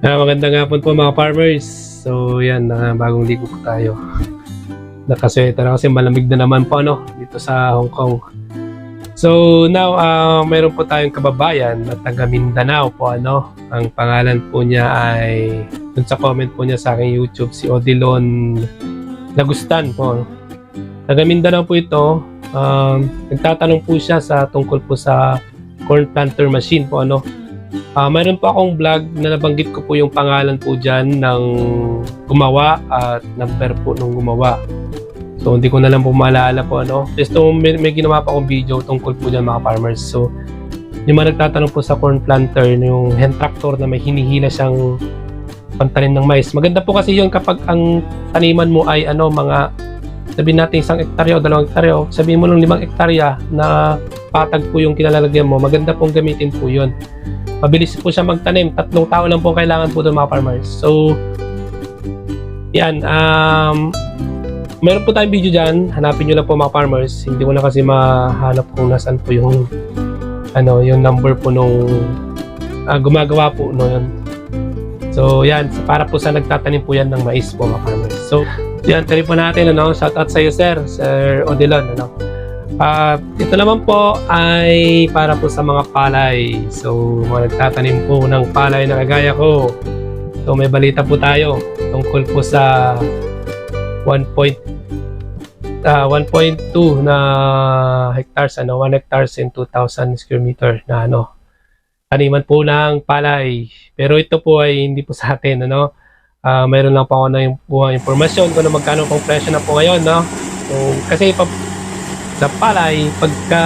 Ah, magandang hapon po mga farmers. So yan, na bagong ligo po tayo. Nakasweta na kasi malamig na naman po ano, dito sa Hong Kong. So now, ah meron po tayong kababayan na taga Mindanao po ano. Ang pangalan po niya ay, dun sa comment po niya sa aking YouTube, si Odilon Lagustan po. Taga Mindanao po ito. Um, nagtatanong po siya sa tungkol po sa corn planter machine po ano. Ah, mayroon po akong vlog na nabanggit ko po yung pangalan po dyan ng gumawa at number po nung gumawa. So, hindi ko na lang po maalala po ano. Just to, may, may ginawa pa akong video tungkol po dyan mga farmers. So, yung mga nagtatanong po sa corn planter, yung hand tractor na may hinihila siyang pantanim ng mais. Maganda po kasi yun kapag ang taniman mo ay ano, mga sabihin natin isang ektarya o dalawang ektarya sabihin mo ng limang ektarya na patag po yung kinalalagyan mo, maganda pong gamitin po yun. Mabilis po siya magtanim. Tatlong tao lang po kailangan po doon mga farmers. So, yan. Um, meron po tayong video dyan. Hanapin nyo lang po mga farmers. Hindi ko na kasi mahanap kung nasaan po yung ano, yung number po nung ah, gumagawa po no yun. So, yan. Para po sa nagtatanim po yan ng mais po mga farmers. So, yan. Tuloy po natin. Ano, shout out sa iyo, sir. Sir Odilon. Ano. Ah, ito naman po ay para po sa mga palay. So, mga nagtatanim po ng palay na kagaya ko. So, may balita po tayo tungkol po sa 1. point, ah, 1.2 na hectares, ano, 1 hectares in 2,000 square meter na ano, taniman po ng palay. Pero ito po ay hindi po sa atin, ano. Ah, mayroon lang po ako na yung buong impormasyon kung ano magkano pong presyo na po ngayon, no. So, kasi pa, sa palay, pagka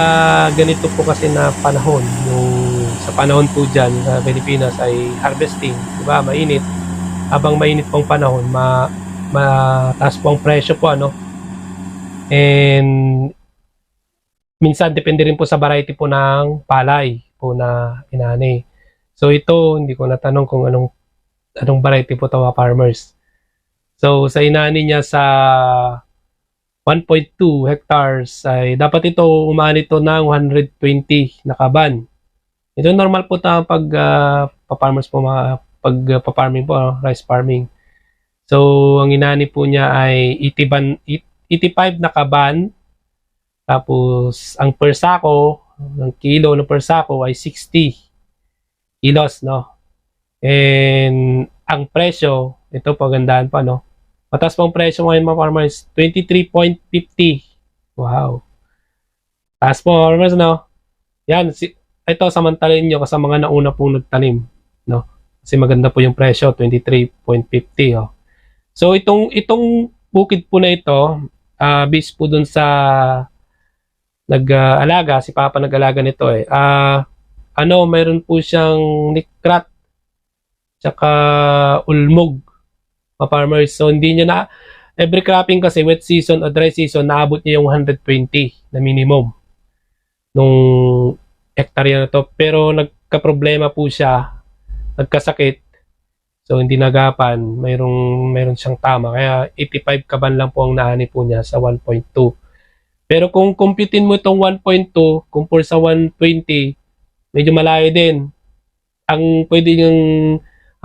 ganito po kasi na panahon, yung sa panahon po dyan sa Pilipinas ay harvesting, di ba? Mainit. Habang mainit pong panahon, ma, mataas po ang presyo po, ano? And minsan depende rin po sa variety po ng palay po na inani. So ito, hindi ko natanong kung anong anong variety po mga farmers. So sa inani niya sa 1.2 hectares ay dapat ito umani ito ng 120 na kaban. Ito normal po ta pag ah, pa-farmers po mga pag ah, pa-farming po, ah, rice farming. So ang inani po niya ay 80 ban, 85 na kaban. Tapos ang per sako, ng kilo na per sako ay 60 kilos, no? And ang presyo, ito pagandahan pa, no? Mataas pang presyo ngayon mga farmers, 23.50. Wow. Taas po farmers, no? Yan, si, ito samantalin nyo kasi mga nauna pong nagtanim, no? Kasi maganda po yung presyo, 23.50, oh. So itong itong bukid po na ito, ah based po dun sa nag-alaga, si Papa nag-alaga nito eh. Ah, ano, mayroon po siyang nikrat tsaka ulmog mga farmers. So, hindi niya na, every cropping kasi, wet season o dry season, naabot niya yung 120 na minimum nung hektarya na to. Pero nagka-problema po siya, nagkasakit, so hindi nagapan, mayroong, mayroon siyang tama. Kaya 85 kaban lang po ang naani po niya sa 1.2. Pero kung computein mo itong 1.2, kumpul sa 120, medyo malayo din. Ang pwede niyang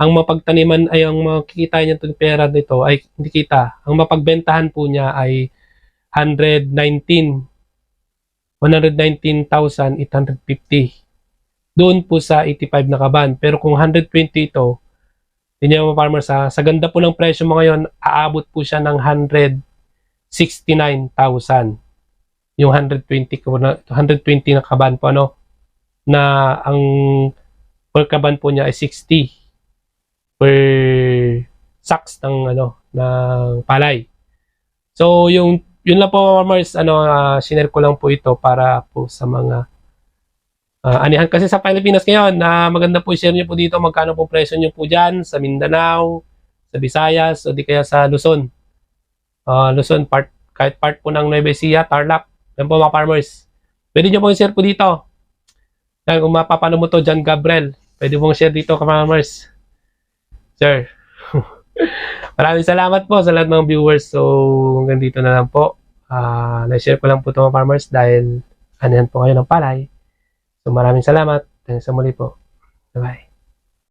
ang mapagtaniman ay ang makikita niya itong pera nito ay hindi kita. Ang mapagbentahan po niya ay 119 119,850. Doon po sa 85 na kaban. Pero kung 120 ito, hindi niya mga farmers ha, sa ganda po ng presyo mo ngayon, aabot po siya ng 169,000. Yung 120 ko na 120 na kaban po ano na ang per kaban po niya ay 60 per sacks ng ano ng palay. So yung yun lang po farmers ano uh, sinare ko lang po ito para po sa mga uh, anihan kasi sa Pilipinas ngayon na maganda po share niyo po dito magkano po presyo niyo po diyan sa Mindanao, sa Visayas o di kaya sa Luzon. Uh, Luzon part kahit part po ng Nueva Ecija, Tarlac. Yan po mga farmers. Pwede niyo po share po dito. Yan, kung mapapano mo to, John Gabriel. Pwede pong share dito, farmers. Sir. Maraming salamat po sa lahat ng viewers. So, hanggang dito na lang po. Ah, na-share ko lang po ito mga farmers dahil yan po kayo ng palay. So, maraming salamat. Hanggang sa muli po. Bye-bye.